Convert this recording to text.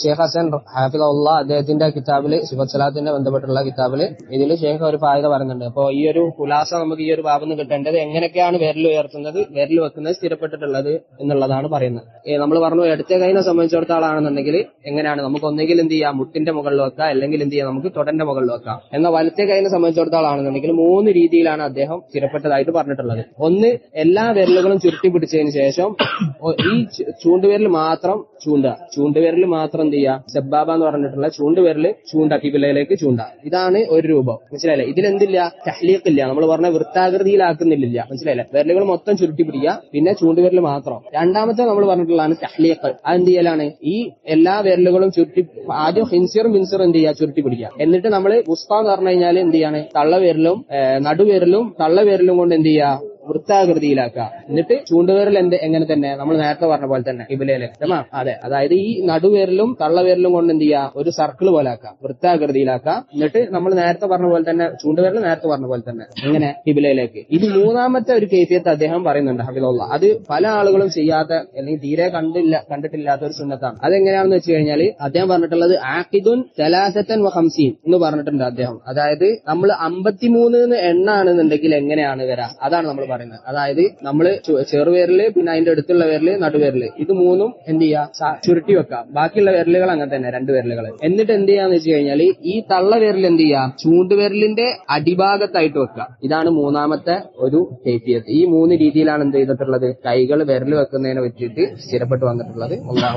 ഷേഖ് ഹസൻ ഹാഫിദുള്ള അദ്ദേഹത്തിന്റെ കിതാബിൽ സിഫത്ത് സലാത്തിന്റെ ബന്ധപ്പെട്ടുള്ള കിതാബിൽ ഇതിൽ ഷേഖ് ഒരു ഫായത പറയുന്നുണ്ട്. അപ്പോൾ ഈ ഒരു കുലാസ നമുക്ക് ഈ ഒരു ഭാഗത്ത് കിട്ടേണ്ടത് എങ്ങനെയൊക്കെയാണ് വിരൽ ഉയർത്തുന്നത് വിരൽ വെക്കുന്നത് സ്ഥിരപ്പെട്ടിട്ടുള്ളത് എന്നുള്ളതാണ് പറയുന്നത്. നമ്മൾ പറഞ്ഞു എടുത്ത കൈനെ സംബന്ധിച്ചിടത്തോളാണെന്നുണ്ടെങ്കിൽ എങ്ങനെയാണ്? നമുക്ക് ഒന്നെങ്കിൽ എന്ത് ചെയ്യാം? മുട്ടിന്റെ മുകളിൽ വെക്കാം അല്ലെങ്കിൽ എന്ത് ചെയ്യാം? നമുക്ക് തൊടന്റെ മുകളിൽ വെക്കാം. എന്നാൽ വലത്തെ കൈനെ സംബന്ധിച്ചിടത്തോളാണെന്നുണ്ടെങ്കിൽ മൂന്ന് രീതിയിലാണ് അദ്ദേഹം സ്ഥിരപ്പെട്ടതായിട്ട് പറഞ്ഞിട്ടുള്ളത്. ഒന്ന് എല്ലാ വിരലുകളും ചുരുട്ടി പിടിച്ചതിന് ശേഷം ഈ ചൂണ്ടുവിരൽ മാത്രം ചൂണ്ടുക. ചൂണ്ടുവിരൽ മാത്രം എന്ത് ചെയ്യുക സെബാബ എന്ന് പറഞ്ഞിട്ടുള്ള ചൂണ്ട് വിരൽ ചൂണ്ട കിബിലയിലേക്ക് ചൂണ്ട. ഇതാണ് ഒരു രൂപം. മനസ്സിലായില്ലേ? ഇതിലെന്തില്ല? തഹ്ലീഖ് ഇല്ല നമ്മൾ പറഞ്ഞ വൃത്താകൃതിയിലാക്കുന്നില്ല മനസ്സിലായില്ലേ? വിരലുകൾ മൊത്തം ചുരുട്ടി പിടിക്കുക. പിന്നെ ചൂണ്ടുവിരൽ മാത്രം. രണ്ടാമത്തെ നമ്മൾ പറഞ്ഞിട്ടുള്ളതാണ് തഹ്ലീഖ്. അത് എന്ത് ചെയ്യലാണ് ഈ എല്ലാ വിരലുകളും ചുരുട്ടി ആദ്യം ഹിൻസിറും മിൻസിറും എന്ത് ചെയ്യുക ചുരുട്ടി പിടിക്കുക. എന്നിട്ട് നമ്മൾ എന്ന് പറഞ്ഞു കഴിഞ്ഞാൽ എന്ത് ചെയ്യാണ് തള്ളവിരലും നടുവിരലും തള്ളവിരലും കൊണ്ട് എന്ത് ചെയ്യുക വൃത്താകൃതിയിലാക്കുക. എന്നിട്ട് ചൂണ്ടുവിരൽ എന്ത് എങ്ങനെ തന്നെ നമ്മൾ നേരത്തെ പറഞ്ഞ പോലെ തന്നെ ഇബിലയിൽ അതെ. അതായത് ഈ നടുവേരലും തള്ളവേരലും കൊണ്ട് എന്ത് ചെയ്യുക? ഒരു സർക്കിൾ പോലെ ആക്കാം വൃത്താകൃതിയിലാക്കുക. എന്നിട്ട് നമ്മൾ നേരത്തെ പറഞ്ഞ പോലെ തന്നെ ചൂണ്ടുവിരൽ നേരത്തെ പറഞ്ഞ പോലെ തന്നെ ഇങ്ങനെ ഇബിലയിലേക്ക് ഇത് മൂന്നാമത്തെ ഒരു കേസിയത്ത് അദ്ദേഹം പറയുന്നുണ്ട് ഹബിലുള്ള അത് പല ആളുകളും ചെയ്യാത്ത അല്ലെങ്കിൽ തീരെ കണ്ടില്ല കണ്ടിട്ടില്ലാത്ത ഒരു സുന്നത്താണ്. അതെങ്ങനെയാണെന്ന് വെച്ച് കഴിഞ്ഞാൽ അദ്ദേഹം പറഞ്ഞിട്ടുള്ളത് ആക്കിദുൻ സലാസത്തൻ വഹംസീൻ ഹംസീൻ എന്ന് പറഞ്ഞിട്ടുണ്ട് അദ്ദേഹം. അതായത് നമ്മൾ അമ്പത്തിമൂന്ന് എണ്ണാണെന്നുണ്ടെങ്കിൽ എങ്ങനെയാണ് വരാ? അതാണ് നമ്മൾ പറയുന്നത്. അതായത് നമ്മൾ ചെറുപേരിൽ പിന്നെ അതിന്റെ അടുത്തുള്ള പേരിൽ നടുപേരിൽ ഇത് മൂന്നും എന്ത് ചെയ്യുക ചുരുട്ടി വെക്കാം. ബാക്കിയുള്ള വിരലുകൾ അങ്ങനെ തന്നെ രണ്ട് വിരലുകൾ എന്നിട്ട് എന്ത് ചെയ്യാന്ന് വെച്ച് കഴിഞ്ഞാൽ ഈ തള്ള വിരൽ എന്ത് ചെയ്യുക ചൂണ്ടുവിരലിന്റെ അടിഭാഗത്തായിട്ട് വെക്കുക ഇതാണ് മൂന്നാമത്തെ ഒരു കേഫിയത്ത് ഈ മൂന്ന് രീതിയിലാണ് എന്ത് ചെയ്തിട്ടുള്ളത്? കൈകൾ വിരൽ വെക്കുന്നതിനെ പറ്റിയിട്ട് സ്ഥിരപ്പെട്ട് വന്നിട്ടുള്ളത്. ഒന്നാം